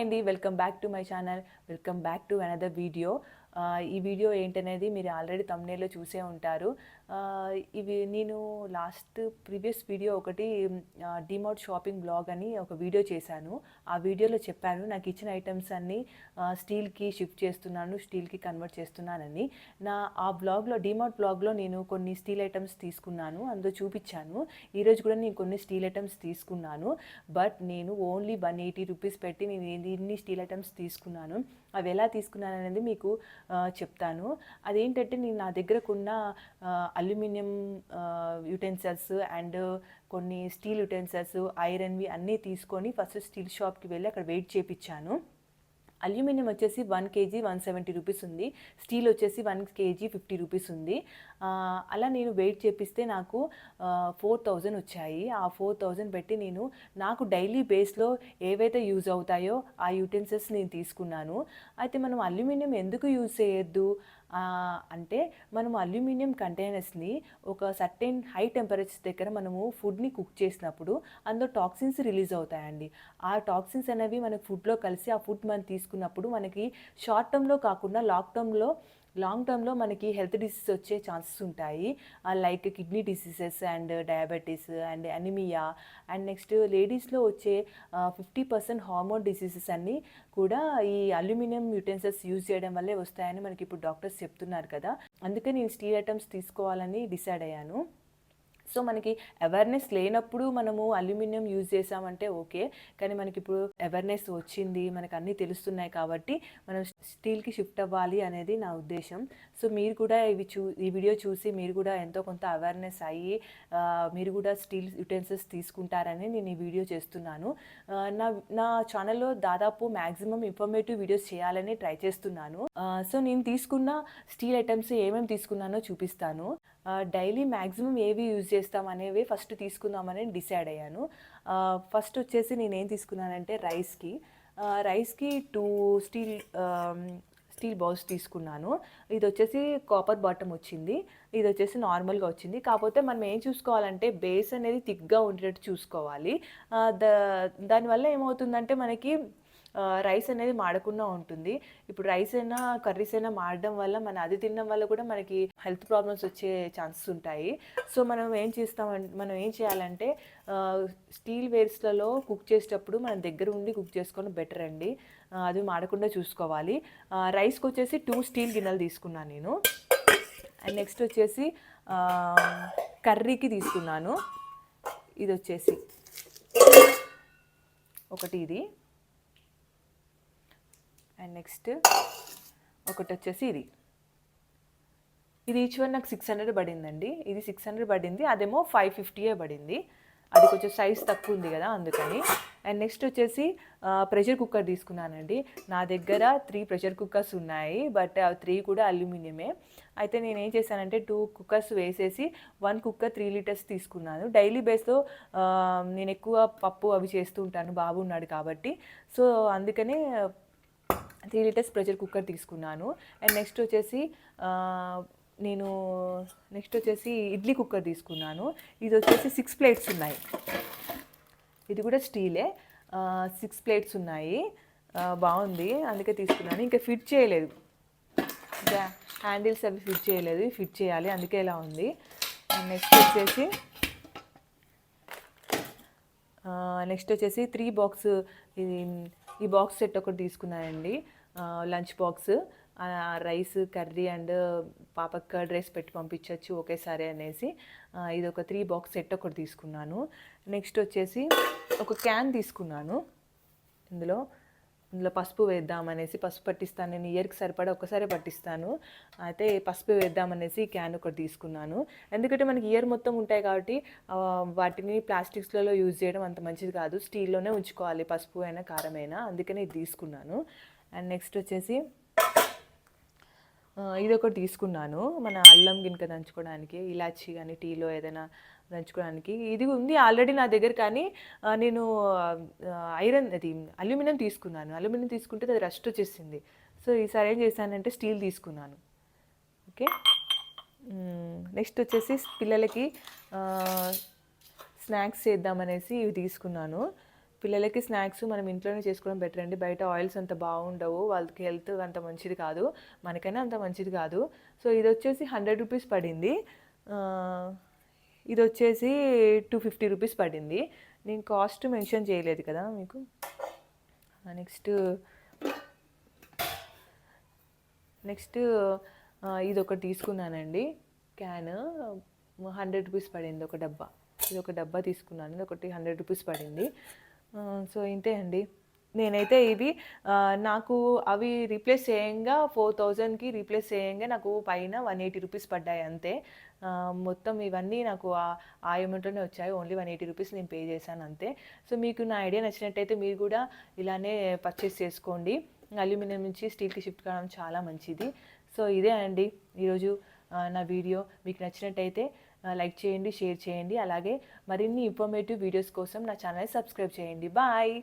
అండి welcome back to my channel welcome back to another video ఈ video ఏంటనేది మీరు ఆల్రెడీ తమ్నేలో చూసే ఉంటారు. ఇవి నేను లాస్ట్ ప్రీవియస్ వీడియో ఒకటి డిమార్ట్ షాపింగ్ బ్లాగ్ అని ఒక వీడియో చేశాను. ఆ వీడియోలో చెప్పాను నాకు ఇచ్చిన ఐటమ్స్ అన్నీ స్టీల్కి షిఫ్ట్ చేస్తున్నాను స్టీల్కి కన్వర్ట్ చేస్తున్నానని. నా ఆ బ్లాగ్లో డిమార్ట్ బ్లాగ్లో నేను కొన్ని స్టీల్ ఐటమ్స్ తీసుకున్నాను అందులో చూపించాను. ఈరోజు కూడా నేను కొన్ని స్టీల్ ఐటమ్స్ తీసుకున్నాను బట్ నేను ఓన్లీ వన్ ఎయిటీ రూపీస్ పెట్టి నేను ఇన్ని- స్టీల్ ఐటమ్స్ తీసుకున్నాను. అవి ఎలా తీసుకున్నాను అనేది మీకు చెప్తాను. అదేంటంటే నేను నా దగ్గరకున్న అల్యూమినియం యుటెన్సిల్స్ అండ్ కొన్ని స్టీల్ యుటెన్సిల్స్ ఐరన్వి అన్నీ తీసుకొని ఫస్ట్ స్టీల్ షాప్కి వెళ్ళి అక్కడ వెయిట్ చేపించాను అల్యూమినియం వచ్చేసి one KG one seventy rupees ఉంది. స్టీల్ వచ్చేసి వన్ కేజీ ఫిఫ్టీ రూపీస్ ఉంది. అలా నేను వెయిట్ చేపిస్తే నాకు ఫోర్ థౌజండ్ వచ్చాయి. ఆ ఫోర్ థౌజండ్ పెట్టి నేను నాకు డైలీ బేస్లో ఏవైతే యూజ్ అవుతాయో ఆ యూటెన్సిల్స్ నేను తీసుకున్నాను. అయితే మనం అల్యూమినియం ఎందుకు యూజ్ చేయొద్దు? అంటే మనం అల్యూమినియం కంటైనర్స్ని ఒక సర్టెన్ హై టెంపరేచర్ దగ్గర మనము ఫుడ్ని కుక్ చేసినప్పుడు అందులో టాక్సిన్స్ రిలీజ్ అవుతాయండి. ఆ టాక్సిన్స్ అనేవి మనకి ఫుడ్లో కలిసి ఆ ఫుడ్ మనం తీసుకున్నప్పుడు మనకి షార్ట్ టర్మ్లో కాకుండా లాంగ్ టర్మ్లో లాంగ్ టర్మ్లో మనకి హెల్త్ డిసీజ్ వచ్చే ఛాన్సెస్ ఉంటాయి. Like kidney diseases and diabetes and anaemia and next లేడీస్లో వచ్చే ఫిఫ్టీ పర్సెంట్ హార్మోన్ డిసీజెస్ అన్నీ కూడా ఈ అల్యూమినియం యూటెన్సిల్స్ యూజ్ చేయడం వల్లే వస్తాయని మనకి ఇప్పుడు డాక్టర్స్ చెప్తున్నారు కదా. అందుకే నేను స్టీల్ ఐటమ్స్ తీసుకోవాలని డిసైడ్ అయ్యాను. సో మనకి అవేర్నెస్ లేనప్పుడు మనము అల్యూమినియం యూజ్ చేసామంటే ఓకే. కానీ మనకి ఇప్పుడు అవేర్నెస్ వచ్చింది మనకు అన్నీ తెలుస్తున్నాయి కాబట్టి మనం స్టీల్కి షిఫ్ట్ అవ్వాలి అనేది నా ఉద్దేశం. సో మీరు కూడా ఇవి చూ ఈ వీడియో చూసి మీరు కూడా ఎంతో కొంత అవేర్నెస్ అయ్యి మీరు కూడా స్టీల్ యుటెన్సిల్స్ తీసుకుంటారని నేను ఈ వీడియో చేస్తున్నాను. నా నా ఛానల్లో దాదాపు మ్యాక్సిమం ఇన్ఫర్మేటివ్ వీడియోస్ చేయాలని ట్రై చేస్తున్నాను. సో నేను తీసుకున్న స్టీల్ ఐటమ్స్ ఏమేమి తీసుకున్నానో చూపిస్తాను. డైలీ మ్యాక్సిమం ఏవి యూజ్ చేస్తాం అనేవి ఫస్ట్ తీసుకుందామని డిసైడ్ అయ్యాను. ఫస్ట్ వచ్చేసి నేను ఏం తీసుకున్నానంటే రైస్కి. రైస్కి టూ స్టీల్ స్టీల్ బౌల్స్ తీసుకున్నాను. ఇది వచ్చేసి కాపర్ బాటమ్ వచ్చింది. ఇది వచ్చేసి నార్మల్గా వచ్చింది. కాకపోతే మనం ఏం చూసుకోవాలంటే బేస్ అనేది థిక్గా ఉండేటట్టు చూసుకోవాలి. ద దానివల్ల ఏమవుతుందంటే మనకి రైస్ అనేది మాడకుండా ఉంటుంది. ఇప్పుడు రైస్ అయినా కర్రీస్ అయినా మాడడం వల్ల మన అది తినడం వల్ల కూడా మనకి హెల్త్ ప్రాబ్లమ్స్ వచ్చే ఛాన్సెస్ ఉంటాయి. సో మనం ఏం చేస్తామంటే మనం ఏం చేయాలంటే స్టీల్ వేర్స్లలో కుక్ చేసేటప్పుడు మనం దగ్గర ఉండి కుక్ చేసుకోవడం బెటర్ అండి. అది మాడకుండా చూసుకోవాలి. రైస్కి వచ్చేసి టూ స్టీల్ గిన్నెలు తీసుకున్నాను నేను. అండ్ నెక్స్ట్ వచ్చేసి కర్రీకి తీసుకున్నాను. ఇది వచ్చేసి. ఒకటి ఇది. అండ్ నెక్స్ట్ ఒకటి వచ్చేసి ఇది. ఇది ఈచ్ వన్ నాకు సిక్స్ హండ్రెడ్ పడిందండి. ఇది సిక్స్ హండ్రెడ్ పడింది. అదేమో ఫైవ్ ఫిఫ్టీయే పడింది. అది కొంచెం సైజ్ తక్కువ ఉంది కదా అందుకని. అండ్ నెక్స్ట్ వచ్చేసి ప్రెషర్ కుక్కర్ తీసుకున్నానండి. నా దగ్గర త్రీ ప్రెషర్ కుక్కర్స్ ఉన్నాయి బట్ ఆ త్రీ కూడా అల్యూమినియమే. అయితే నేను ఏం చేశానంటే టూ కుక్కర్స్ వేసేసి వన్ కుక్కర్ త్రీ లీటర్స్ తీసుకున్నాను. డైలీ బేస్లో నేను ఎక్కువ పప్పు అవి చేస్తూ ఉంటాను. బాబు ఉన్నాడు కాబట్టి. సో అందుకనే త్రీ లీటర్స్ ప్రెషర్ కుక్కర్ తీసుకున్నాను. అండ్ నెక్స్ట్ వచ్చేసి నేను నెక్స్ట్ వచ్చేసి ఇడ్లీ కుక్కర్ తీసుకున్నాను. ఇది వచ్చేసి సిక్స్ ప్లేట్స్ ఉన్నాయి. ఇది కూడా స్టీలే. సిక్స్ ప్లేట్స్ ఉన్నాయి. బాగుంది. అందుకే తీసుకున్నాను. ఇంకా ఫిట్ చేయలేదు. ఇంకా హ్యాండిల్స్ అవి ఫిట్ చేయలేదు. ఫిట్ చేయాలి. అందుకే ఇలా ఉంది. నెక్స్ట్ వచ్చేసి నెక్స్ట్ వచ్చేసి త్రీ బాక్స్ ఇది ఈ బాక్స్ సెట్ ఒకటి తీసుకున్నానండి. Lunch box rice curry and పాప కర్డ్ రైస్ పెట్టి పంపించవచ్చు ఒకేసారి అనేసి. ఇది ఒక త్రీ బాక్స్ సెట్ ఒకటి తీసుకున్నాను. నెక్స్ట్ వచ్చేసి ఒక క్యాన్ తీసుకున్నాను. ఇందులో ఇందులో పసుపు వేద్దామనేసి పసుపు పట్టిస్తాను. నేను ఇయర్కి సరిపడా ఒక్కసారి పట్టిస్తాను. అయితే పసుపు వేద్దామనేసి క్యాన్ ఒకటి తీసుకున్నాను. ఎందుకంటే మనకి ఇయర్ మొత్తం ఉంటాయి కాబట్టి వాటిని ప్లాస్టిక్స్లలో యూజ్ చేయడం అంత మంచిది కాదు. స్టీల్లోనే ఉంచుకోవాలి పసుపు అయినా కారం అయినా. ఇది తీసుకున్నాను. అండ్ నెక్స్ట్ వచ్చేసి ఇది ఒకటి తీసుకున్నాను. మన అల్లం గినక దంచుకోవడానికి ఇలాచి కానీ టీలో ఏదైనా నంచుకోవడానికి. ఇది ఉంది ఆల్రెడీ నా దగ్గర కానీ నేను ఐరన్ అది అల్యూమినియం తీసుకున్నాను. అల్యూమినియం తీసుకుంటే అది రస్ట్ వచ్చేసింది. సో ఈసారి ఏం చేశానంటే స్టీల్ తీసుకున్నాను. ఓకే? నెక్స్ట్ వచ్చేసి పిల్లలకి స్నాక్స్ చేద్దామనేసి ఇవి తీసుకున్నాను. పిల్లలకి స్నాక్స్ మనం ఇంట్లోనే చేసుకోవడం బెటర్ అండి. బయట ఆయిల్స్ అంత బాగుండవు. వాళ్ళకి హెల్త్ అంత మంచిది కాదు. మనకైనా అంత మంచిది కాదు. సో ఇది వచ్చేసి హండ్రెడ్ రూపీస్ పడింది. ఇది వచ్చేసి టూ ఫిఫ్టీ రూపీస్ పడింది. నేను కాస్ట్ మెన్షన్ చేయలేదు కదా మీకు. నెక్స్ట్ నెక్స్ట్ ఇది ఒకటి తీసుకున్నానండి. క్యాన్ హండ్రెడ్ రూపీస్ పడింది ఒక డబ్బా. ఇది ఒక డబ్బా తీసుకున్నాను. ఇది ఒకటి హండ్రెడ్ రూపీస్ పడింది సో ఇంతే అండి. నేనైతే ఇవి నాకు అవి రీప్లేస్ చేయంగా ఫోర్ థౌజండ్కి రీప్లేస్ చేయంగా నాకు పైన వన్ ఎయిటీ రూపీస్ పడ్డాయి అంతే. మొత్తం ఇవన్నీ నాకు ఆ- ఆ అమౌంట్లోనే వచ్చాయి. ఓన్లీ వన్ ఎయిటీ రూపీస్ నేను పే చేశాను అంతే. సో మీకు నా ఐడియా నచ్చినట్టయితే మీరు కూడా ఇలానే పర్చేస్ చేసుకోండి. అల్యూమినియం నుంచి స్టీల్కి షిఫ్ట్ కావడం చాలా మంచిది. సో ఇదే అండి ఈరోజు నా వీడియో మీకు నచ్చినట్టయితే లైక్ చేయండి షేర్ చేయండి. అలాగే మరిన్ని ఇన్ఫర్మేటివ్ వీడియోస్ కోసం నా ఛానల్ సబ్స్క్రైబ్ చేయండి. బాయ్